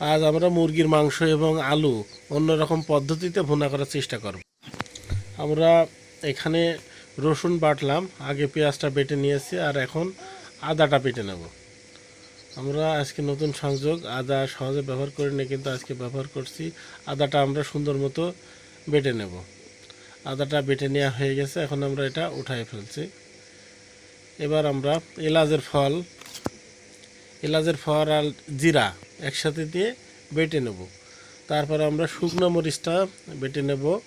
আজ আমরা মুরগির মাংস এবং আলু অন্যরকম পদ্ধতিতে ভুনা করার চেষ্টা করব। আমরা এখানে রসুন বাটলাম, আগে পেঁয়াজটা বেটে নিয়েছি আর এখন আদাটা বেটে নেব। আমরা আজকে নতুন সংযোগ, আদা সহজে ব্যবহার করি না কিন্তু আজকে ব্যবহার করছি। আদাটা আমরা সুন্দর মতো বেটে নেব। আদাটা বেটে নেওয়া হয়ে গেছে, এখন আমরা এটা উঠাই ফেলছি। এবার আমরা এলাচের ফল এলাচের ফল আর জিরা একসাথে দিয়ে বেটে নেব। তারপর আমরা শুকনো মরিচটা বেটে নেব।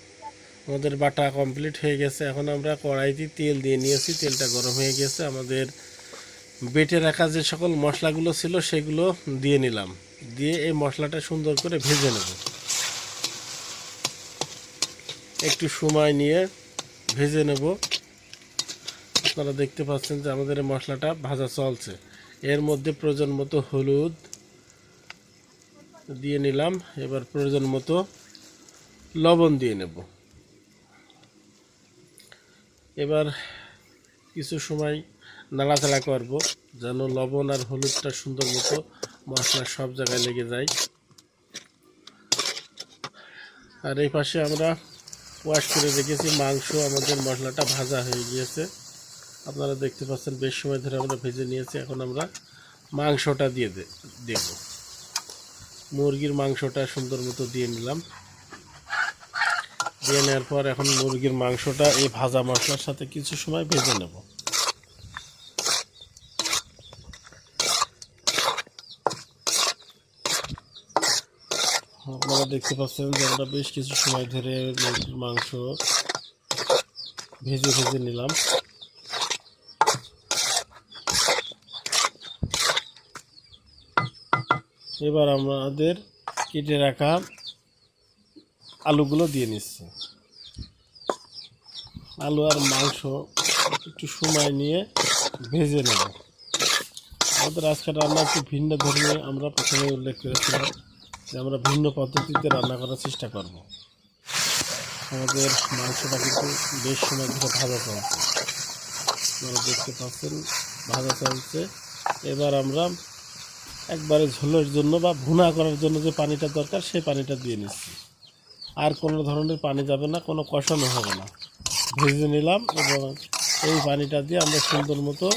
আমাদের বাটা কমপ্লিট হয়ে গেছে। এখন আমরা কড়াইতে তেল দিয়ে নিয়েছি। তেলটা গরম হয়ে গেছে। আমাদের বেটে রাখা যে সকল মশলাগুলো ছিল সেগুলো দিয়ে নিলাম। দিয়ে এই মশলাটা সুন্দর করে ভেজে নেব। একটু সময় নিয়ে ভেজে নেব। আপনারা দেখতে পাচ্ছেন যে আমাদের মশলাটা ভাজা চলছে। এর মধ্যে প্রয়োজন মতো হলুদ দিয়ে নিলাম। এবার প্রয়োজন মতো লবণ দিয়ে নেব। এবার কিছু সময় নাড়াচাড়া করব, যেন লবণ আর হলুদটা সুন্দর মতো মশলা সব জায়গায় লেগে যায়। আর এই পাশে আমরা ওয়াশ করে রেখেছি, মাংস, আমাদের মশলাটা ভাজা হয়ে গিয়েছে। আপনারা দেখতে পাচ্ছেন, বেশ সময় ধরে আমরা ভেজে নিয়েছি, এখন আমরা মাংসটা দিয়ে দেব। মুরগির মাংসটা সুন্দর মতো দিয়ে নিলাম। দিয়ে নেওয়ার পর এখন মুরগির মাংসটা এই ভাজা মশলার সাথে কিছু সময় ভেজে নেব। আপনারা দেখতে পাচ্ছেন যে আমরা বেশ কিছু সময় ধরে মুরগির মাংস ভেজে ভেজে নিলাম। এবার আমাদের কেটে রাখা আলুগুলো দিয়ে নিচ্ছি। আলু আর মাংস একটু সময় নিয়ে ভেজে নেব। আমাদের আজকে রান্না একটু ভিন্ন ধর্মে আমরা প্রথমে উল্লেখ করেছিলাম যে আমরা ভিন্ন পদ্ধতিতে রান্না করার চেষ্টা করব। আমাদের মাংসটা কিন্তু বেশ সময় ধরে ভাজা চলছে। আপনারা দেখতে পাচ্ছেন, ভাজা চলছে। এবার আমরা একবারে ঝোলের জন্য বা ভুনা করার জন্য যে পানিটা দরকার, সেই পানিটা দিয়ে নিচ্ছি। আর কোনো ধরনের পানি যাবে না, কোনো কষানো হবে না। ভেজে নিলাম এবং এই পানিটা দিয়ে আমরা সুন্দর মতো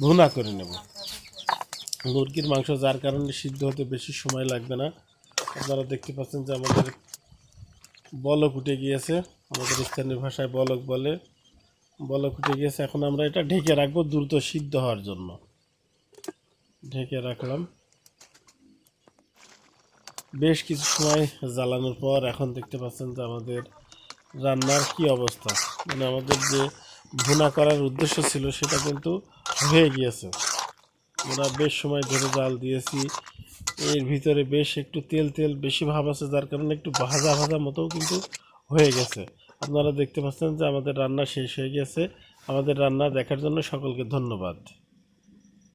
ভুনা করে নেব। মুরগির মাংস যার কারণে সিদ্ধ হতে বেশি সময় লাগবে না। আপনারা দেখতে পাচ্ছেন যে আমাদের বলক উঠে গিয়েছে। আমাদের স্থানীয় ভাষায় বলক বলে। বলক উঠে গিয়েছে। এখন আমরা এটা ঢেকে রাখব দ্রুত সিদ্ধ হওয়ার জন্য। ঢেকে রাখলাম। বেশ কিছু সময় জ্বালানোর পর এখন দেখতে পাচ্ছেন যে আমাদের রান্নার কি অবস্থা। মানে আমাদের যে ভুনা করার উদ্দেশ্য ছিল সেটা কিন্তু হয়ে গিয়েছে। আমরা বেশ সময় ধরে জাল দিয়েছি। এর ভিতরে বেশ একটু তেল তেল বেশি ভাব আছে, যার কারণে একটু ভাজা ভাজা মতোও কিন্তু হয়ে গেছে। আপনারা দেখতে পাচ্ছেন যে আমাদের রান্না শেষ হয়ে গেছে আমাদের রান্না দেখার জন্য সকলকে ধন্যবাদ।